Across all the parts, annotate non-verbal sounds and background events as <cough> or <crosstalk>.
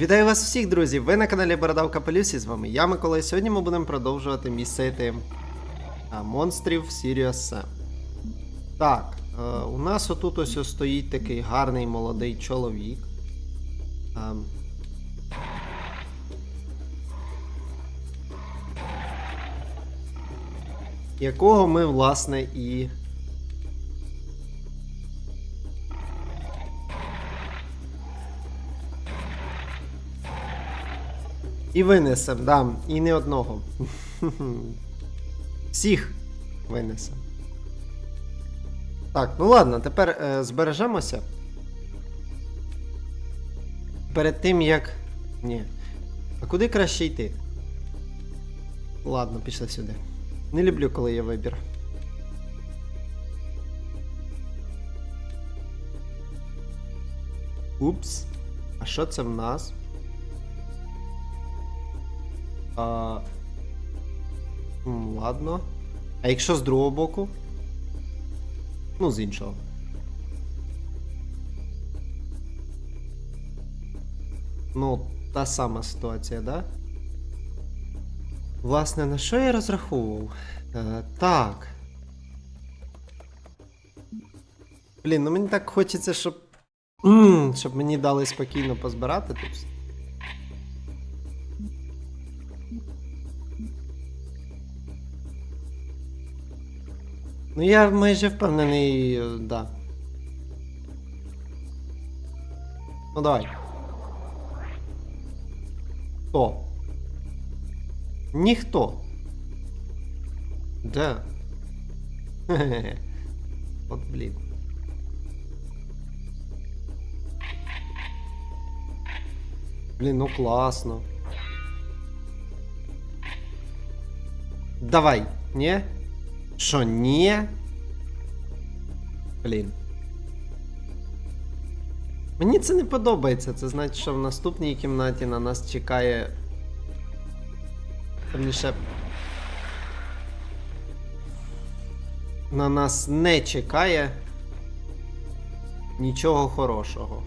Вітаю вас всіх, друзі! Ви на каналі Бородавка Полюсі, з вами я, Микола, і сьогодні ми будемо продовжувати місити монстрів Sam. Так, е, у нас отут ось стоїть такий гарний молодий чоловік. Якого ми, власне, і І винесем, да, і не одного. Всіх винесем. Так, ну ладно, тепер е, збережемося. Перед тим як. Ні. А куди краще йти? Ладно, пішли сюди. Не люблю, коли є вибір. Упс. А що це в нас? А... Ладно. А якщо з другого боку? Ну, з іншого. Ну, та сама ситуація, да? Власне, на що я розраховував? Е, так. Блін, ну мені так хочеться, щоб. Щоб мені дали спокійно позбирати тут. Ну я майже впевнений, е, да. Ну давай. Хто? Ніхто. Де? Хе-хе-хе. <laughs> От блін. Блін, ну класно. Давай, ні? Що, ні? Блін. Мені це не подобається. Це значить, що в наступній кімнаті на нас чекає. Верніше. На нас не чекає нічого хорошого.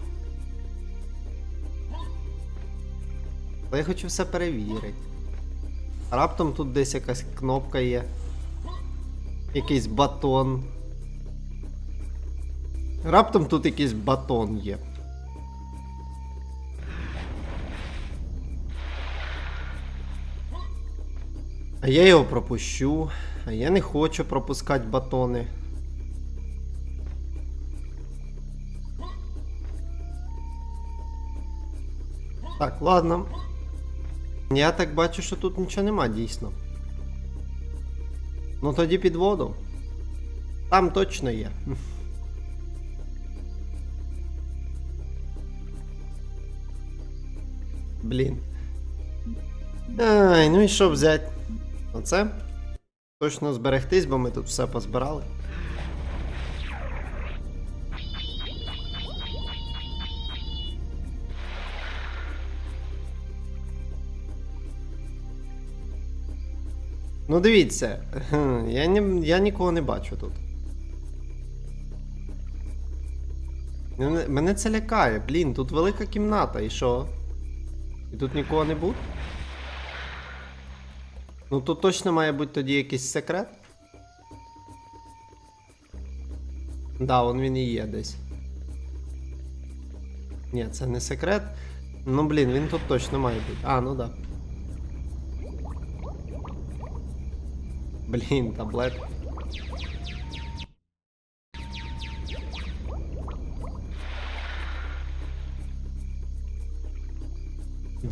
Але я хочу все перевірити. Раптом тут десь якась кнопка є. Якийсь батон. Раптом тут якийсь батон є. А я його пропущу. А я не хочу пропускати батони. Так, ладно. Я так бачу, що тут нічого нема дійсно. Ну тоді під воду. Там точно є. Блін. Ай, ну і що взяти? Оце? Точно зберегтись, бо ми тут все позбирали. Ну дивіться, <laughs> я, ні, я нікого не бачу тут. Мене, мене це лякає, блін, тут велика кімната, і що? І тут нікого не буде? Ну тут точно має бути тоді якийсь секрет. Да, он він і є десь. Ні, це не секрет. Ну блін, він тут точно має бути. А, ну да. Блін, таблет.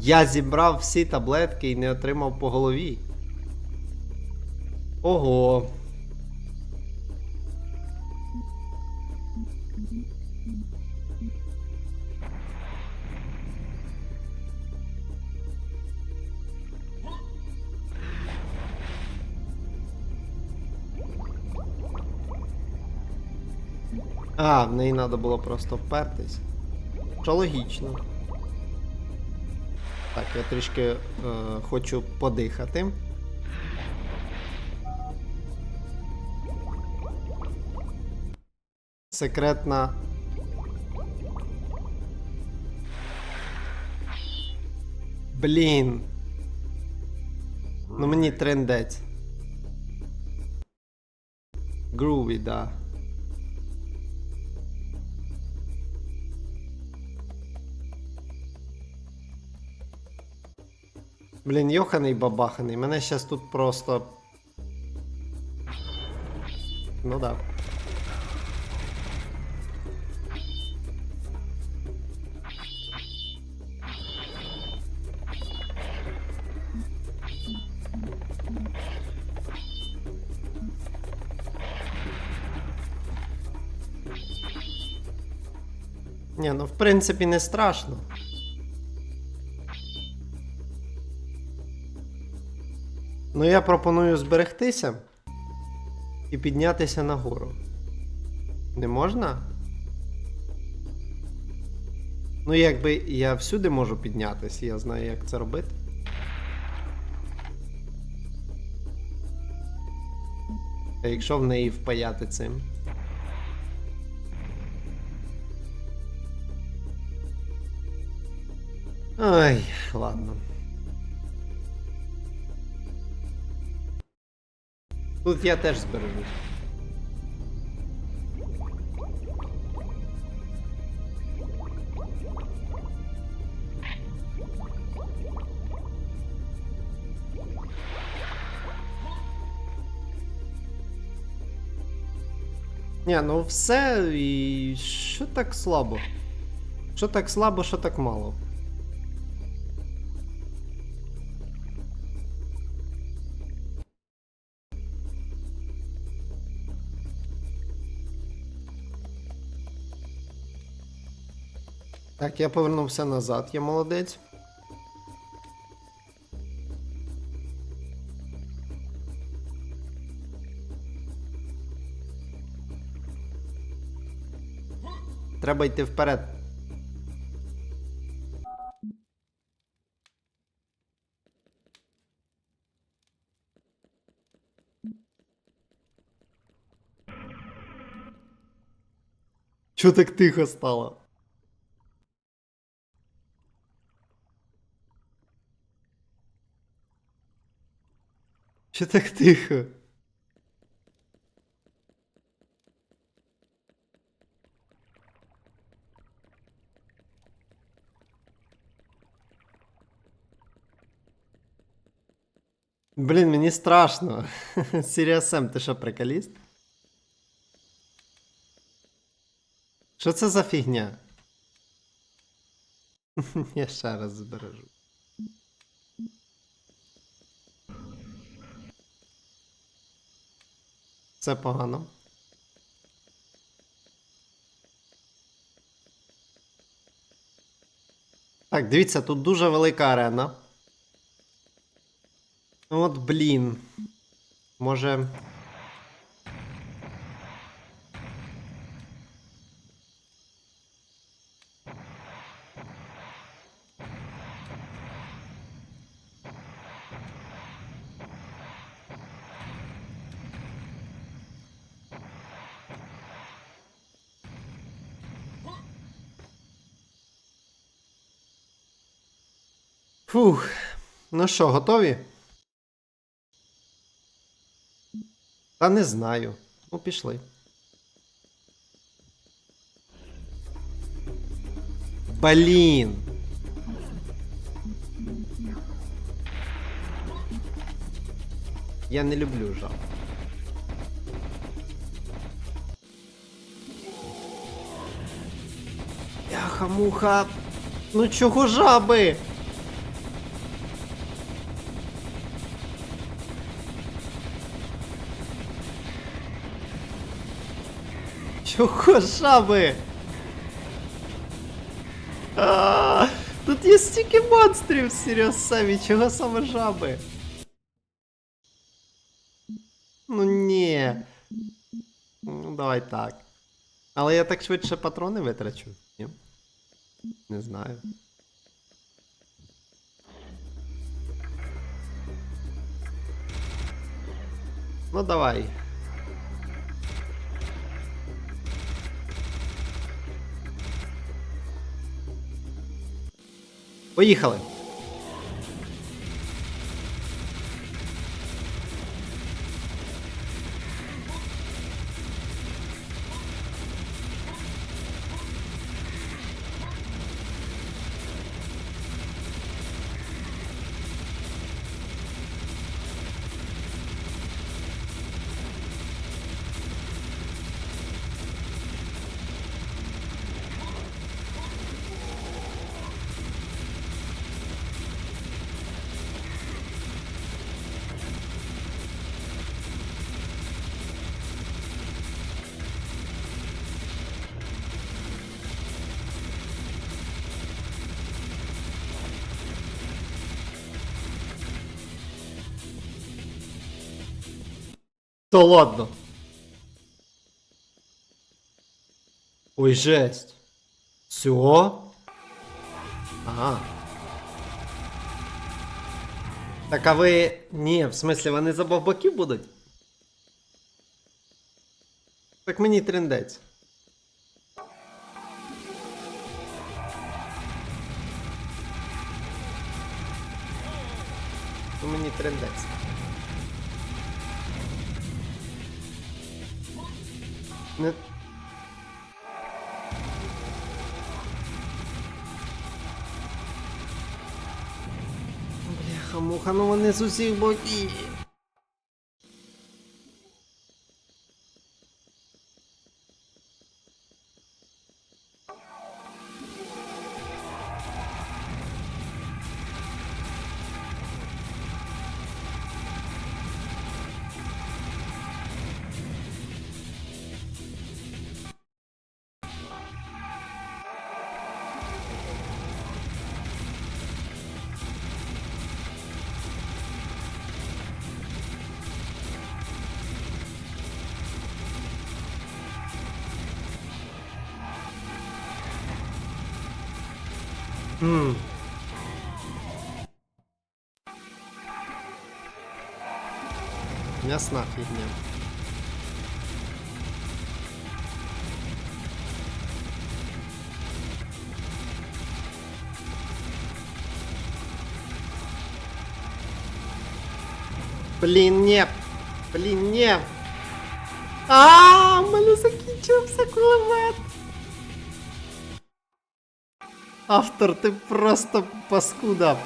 Я зібрав всі таблетки і не отримав по голові. Ого. А, в неї треба було просто впертись. Що логічно. Так, я трішки е, хочу подихати. Секретна Блін. Ну мені трендець. Груві, да. Блін, йоханий бабаханий. Мене щас тут просто. Ну да. Ні, ну в принципі не страшно. Ну я пропоную зберегтися і піднятися нагору. Не можна? Ну, якби я всюди можу піднятися, я знаю, як це робити. А якщо в неї впаяти цим. Ай, ладно. Тут я теж збережусь. Ні, ну все і що так слабо? Що так слабо, що так мало? Так, я повернувся назад, я молодець. Треба йти вперед. Чо так тихо стало? Чо так тихо? Блін, мені страшно. <laughs> Sam, ти що, приколіст? Що це за фігня? <laughs> Я ще раз збережу. Це погано. Так, дивіться, тут дуже велика арена. От, блін. Може. Фух. Ну що, готові? Та не знаю. Ну, пішли. Блін. Я не люблю жаб. Яха-муха. Ну чого жаби? Чого жаби? А, Тут є стільки монстрів, серйозно, чого саме жаби? Ну ні. Ну, давай так. Але я так швидше патрони витрачу. Ні? Не знаю. Ну давай. Поїхали. То ладно. Ой, жесть. Все? Ага. Так а ви. Ні, в смислі, вони з обох боків будуть? Так мені трендець. Мені трендець. Не... Бляха, муха, ну вони з усіх боків. Хм. Ясна фігня. Блін, ні. Блін, ні. А, в мене закінчився кулемет. Автор, ти просто паскуда.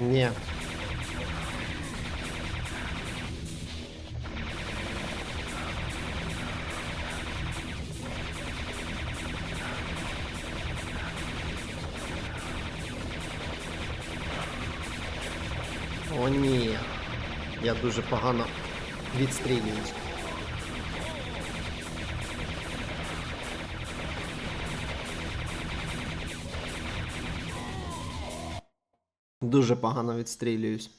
Ні. О, ні. Я дуже погано відстрілююсь. Дуже погано відстрілююсь.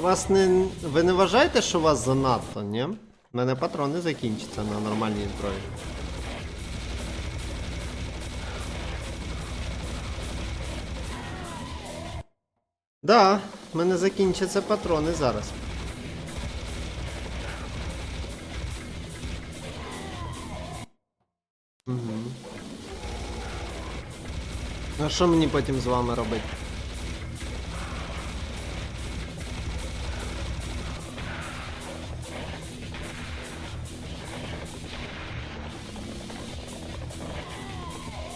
Вас не. Ви не вважаєте, що вас занадто, ні? У мене патрони закінчаться на нормальній зброї. Да, в мене закінчаться патрони зараз. Угу. А що мені потім з вами робити?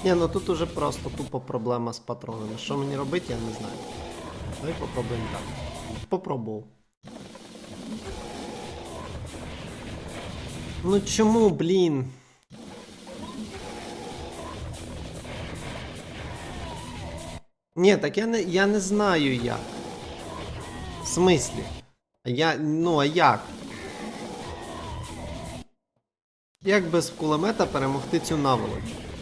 Ні, ну тут уже просто тупо проблема з патронами. Що мені робити, я не знаю. Давай попробуємо так. Попробував. Ну чому, блін? Ні, так я не я не знаю як. В смислі? А я. Ну, а як? Як без кулемета перемогти цю наволочку?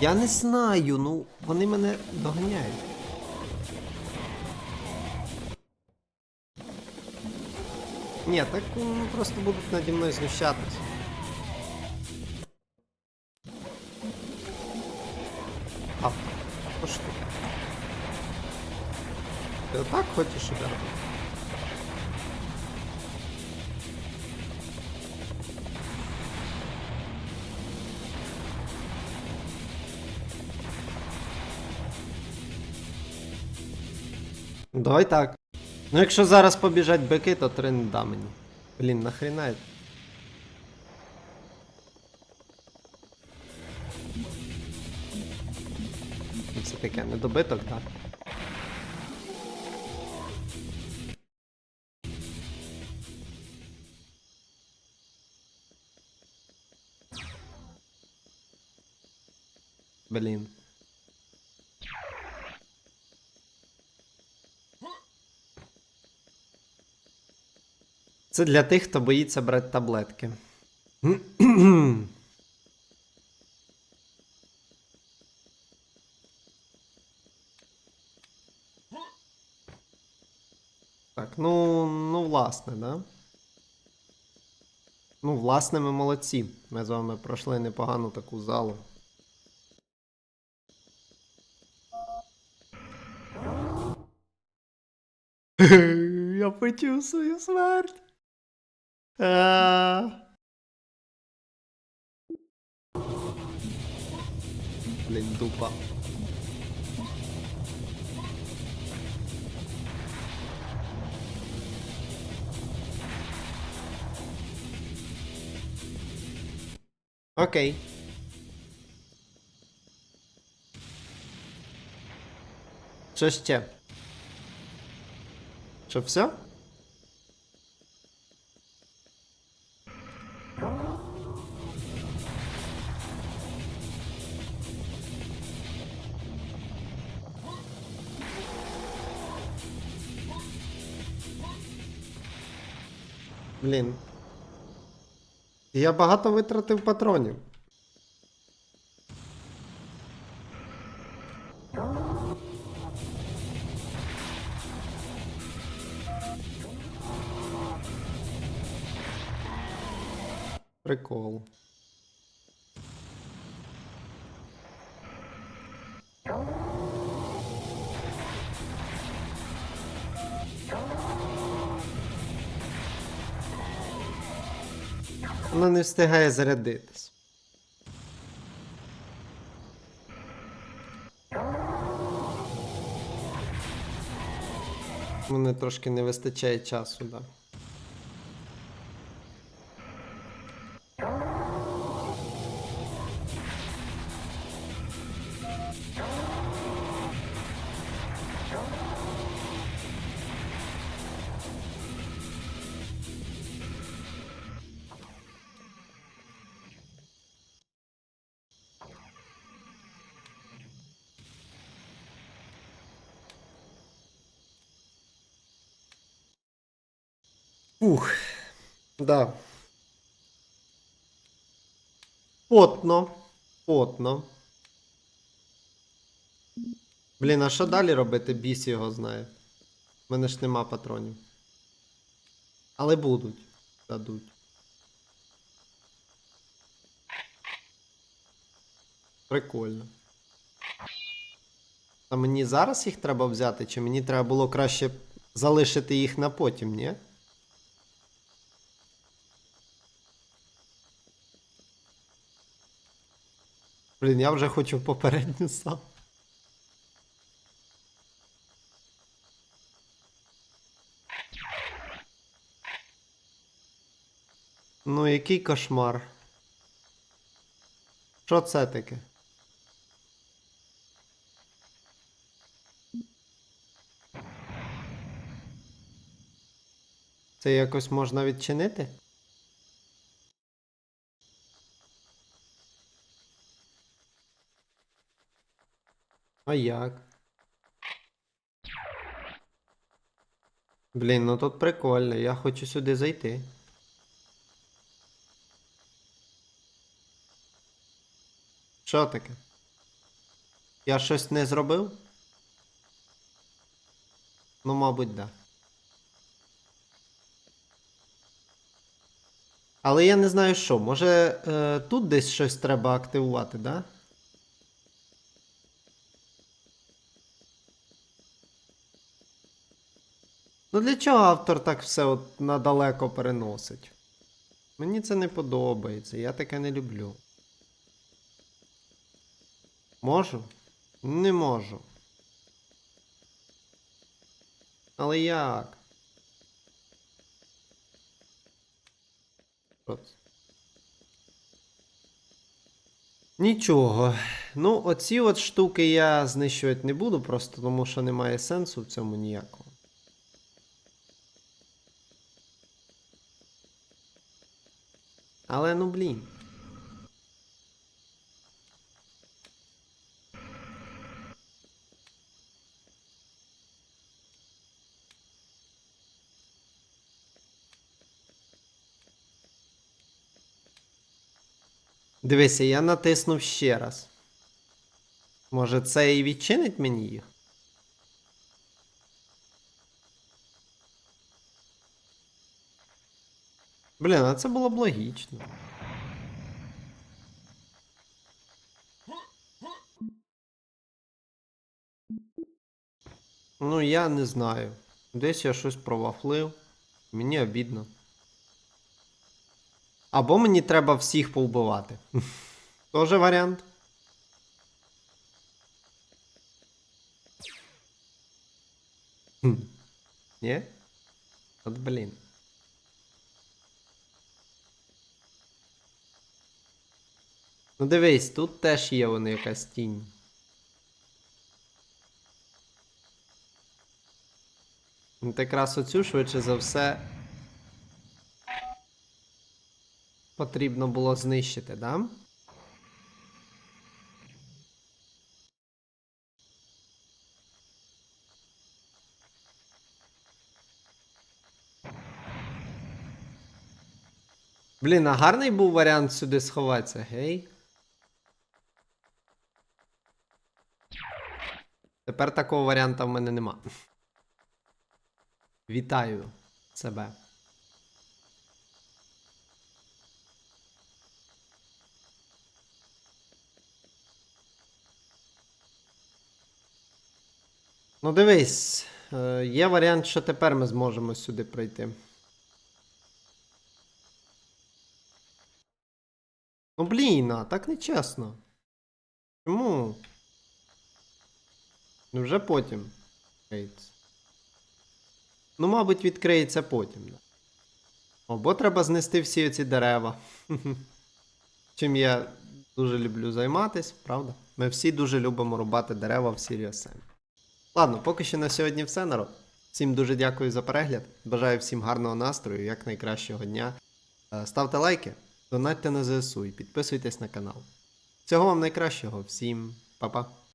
Я не знаю, ну вони мене доганяють. Ні, так ну, просто будуть наді мною знущатись. А, ти? Ти отак хочеш ударити? Давай так. Ну якщо зараз побіжать бики, то три не да мені. Блін, нахрена. Це таке недобиток, так? Блін. Це для тих, хто боїться брати таблетки. Так, ну, ну, власне, да? Ну, власне, ми молодці. Ми з вами пройшли непогану таку залу. Я почув свою смерть. А. Блін, дупа. Окей. Що ще? Що все? Блін. Я багато витратив патронів. Прикол. Не встигає зарядитись. Мене трошки не вистачає часу, да. Потно. Потно. Блін, а що далі робити? Біс його знає. У мене ж нема патронів. Але будуть. Дадуть. Прикольно. А мені зараз їх треба взяти, чи мені треба було краще залишити їх на потім, ні? Блін, я вже хочу попередню сам. Ну, який кошмар. Що це таке? Це якось можна відчинити? А як? Блін, ну тут прикольно, я хочу сюди зайти. Що таке? Я щось не зробив? Ну, мабуть, да. Але я не знаю що. Може е, тут десь щось треба активувати, да? Ну для чого автор так все от надалеко переносить? Мені це не подобається, я таке не люблю. Можу? Не можу. Але як? От. Нічого. Ну, оці от штуки я знищувати не буду, просто тому що немає сенсу в цьому ніякого. Але ну блін. Дивися, я натиснув ще раз. Може, це і відчинить мені їх? Блін, а це було б логічно. Ну, я не знаю. Десь я щось провафлив. Мені обідно. Або мені треба всіх повбивати. <laughs> Тоже варіант. Ні? От блін. Ну дивись, тут теж є вони якась тінь. Ну, якраз оцю швидше за все. Потрібно було знищити, да? Блін, а гарний був варіант сюди сховатися, гей? Тепер такого варіанта в мене нема. Вітаю себе. Ну, дивись, е, є варіант, що тепер ми зможемо сюди пройти. Ну, блін, а так не чесно. Чому? Ну, вже потім. відкриється. Ну, мабуть, відкриється потім. Да. Або треба знести всі оці дерева. <laughs> Чим я дуже люблю займатися, правда? Ми всі дуже любимо рубати дерева в Serious. Ладно, поки що на сьогодні все, народ. Всім дуже дякую за перегляд. Бажаю всім гарного настрою, як найкращого дня. Е, Ставте лайки, донатьте на ЗСУ і підписуйтесь на канал. Всього вам найкращого, всім па-па.